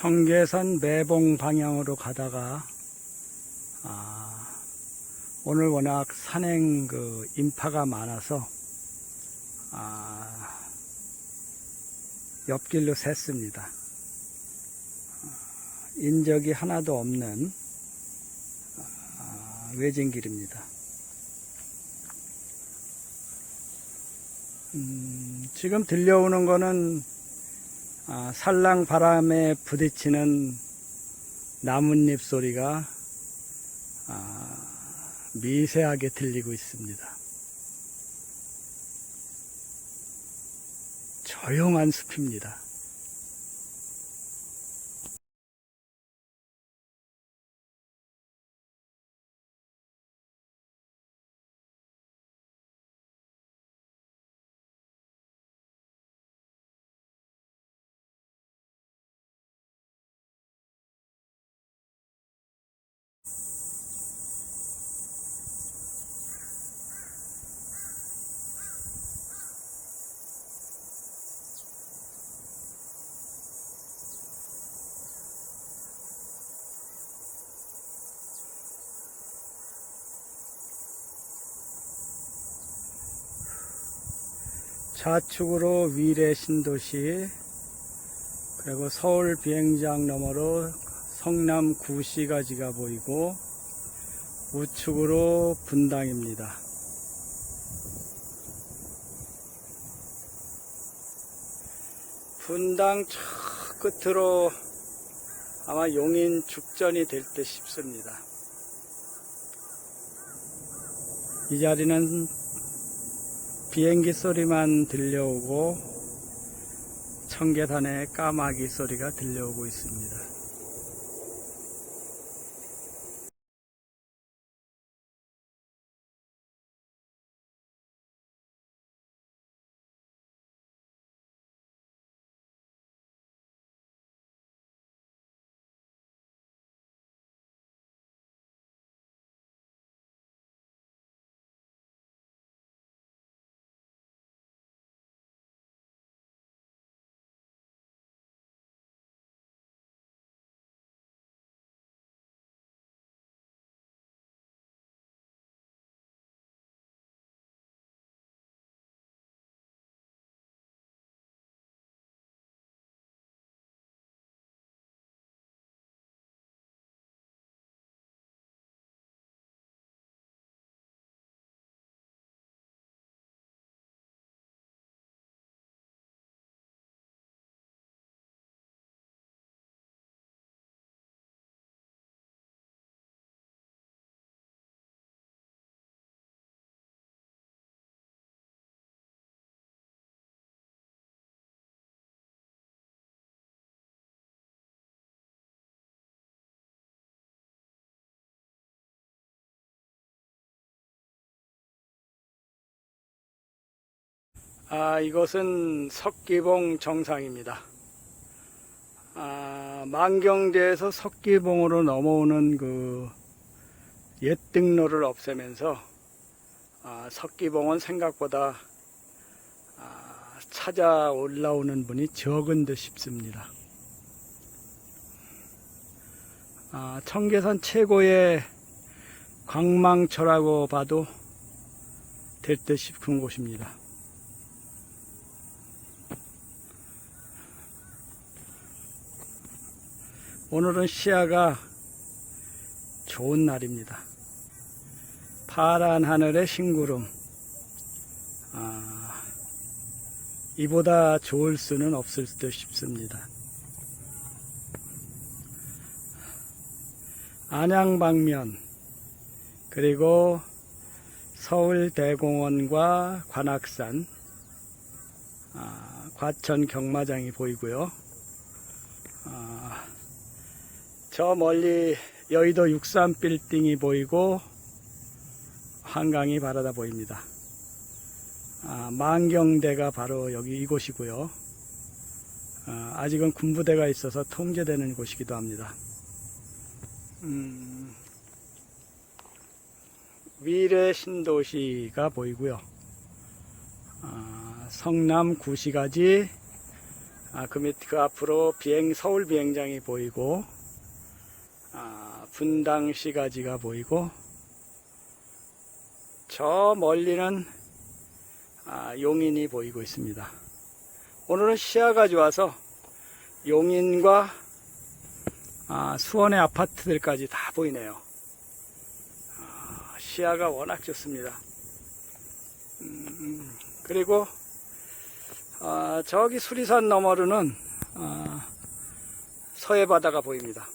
청계산 매봉 방향으로 가다가 아, 오늘 워낙 산행 그 인파가 많아서 아, 옆길로 샜습니다. 아, 인적이 하나도 없는 아, 외진길입니다. 음, 지금 들려오는 거는 아, 살랑 바람에 부딪히는 나뭇잎 소리가 아, 미세하게 들리고 있습니다. 조용한 숲입니다. 좌측으로 위례 신도시 그리고 서울 비행장 너머로 성남 구시가지가 보이고 우측으로 분당입니다. 분당 저 끝으로 아마 용인 죽전이 될 듯 싶습니다. 이 자리는 비행기 소리만 들려오고 청계산의 까마귀 소리가 들려오고 있습니다. 아, 이것은 석기봉 정상입니다. 아, 만경대에서 석기봉으로 넘어오는 그 옛 등로를 없애면서 아, 석기봉은 생각보다 아, 찾아 올라오는 분이 적은 듯 싶습니다. 아, 청계산 최고의 광망초라고 봐도 될 듯 싶은 곳입니다. 오늘은 시야가 좋은 날입니다. 파란 하늘의 싱구름. 아, 이보다 좋을 수는 없을 듯 싶습니다. 안양 방면, 그리고 서울 대공원과 관악산, 아, 과천 경마장이 보이고요. 아, 저 멀리 여의도 63 빌딩이 보이고 한강이 바라다 보입니다. 아, 만경대가 바로 여기 이곳이고요. 아, 아직은 군부대가 있어서 통제되는 곳이기도 합니다. 음, 위례 신도시가 보이고요. 아, 성남 구시가지 아, 그 밑, 그 앞으로 비행, 서울 비행장이 보이고, 아, 분당 시가지가 보이고, 저 멀리는 아, 용인이 보이고 있습니다. 오늘은 시야가 좋아서 용인과 아, 수원의 아파트들까지 다 보이네요. 아, 시야가 워낙 좋습니다. 음, 그리고 아, 저기 수리산 너머로는 아, 서해 바다가 보입니다.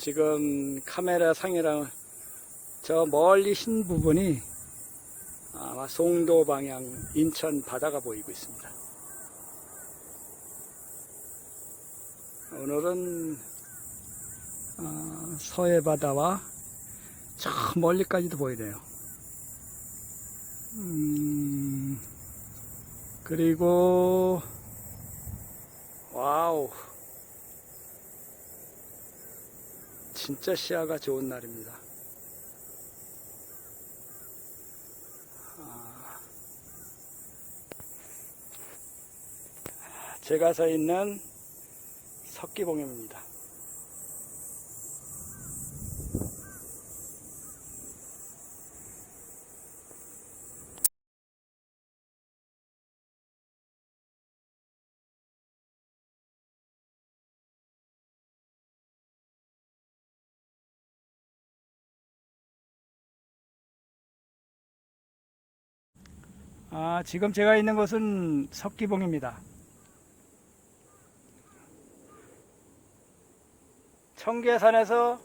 지금 카메라 상이랑 저 멀리 흰 부분이 아마 송도 방향 인천 바다가 보이고 있습니다. 오늘은 어, 서해 바다와 저 멀리까지도 보이네요. 음, 그리고 와우 진짜 시야가 좋은 날입니다. 아, 제가 서 있는 석기봉입니다. 아, 지금 제가 있는 곳은 석기봉입니다. 청계산에서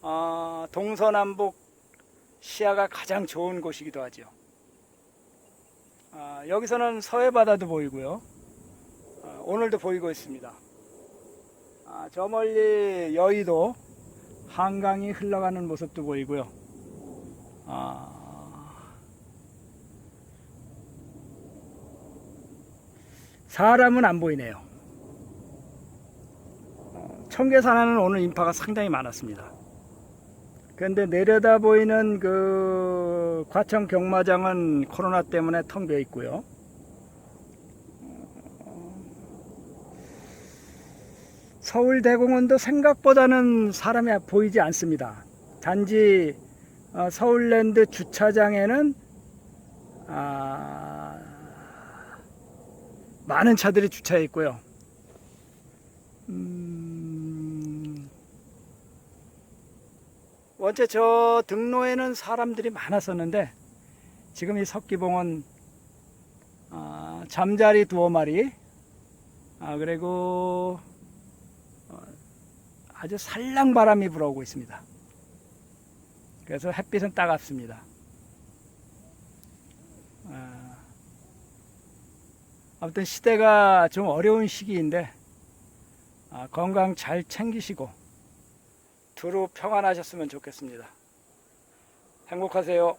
어, 동서남북 시야가 가장 좋은 곳이기도 하죠. 아, 여기서는 서해바다도 보이고요. 아, 오늘도 보이고 있습니다. 아, 저 멀리 여의도 한강이 흘러가는 모습도 보이고요. 아, 사람은 안 보이네요. 청계산에는 오늘 인파가 상당히 많았습니다. 그런데 내려다 보이는 그 과천 경마장은 코로나 때문에 텅 비어 있고요. 서울 대공원도 생각보다는 사람이 보이지 않습니다. 단지 어, 서울랜드 주차장에는 아, 많은 차들이 주차해 있고요. 음, 원체 저 등로에는 사람들이 많았었는데 지금 이 석기봉은 아, 잠자리 두어 마리 아, 그리고 어, 아주 살랑 바람이 불어오고 있습니다. 그래서 햇빛은 따갑습니다. 아, 아무튼 시대가 좀 어려운 시기인데 아, 건강 잘 챙기시고 두루 평안하셨으면 좋겠습니다. 행복하세요.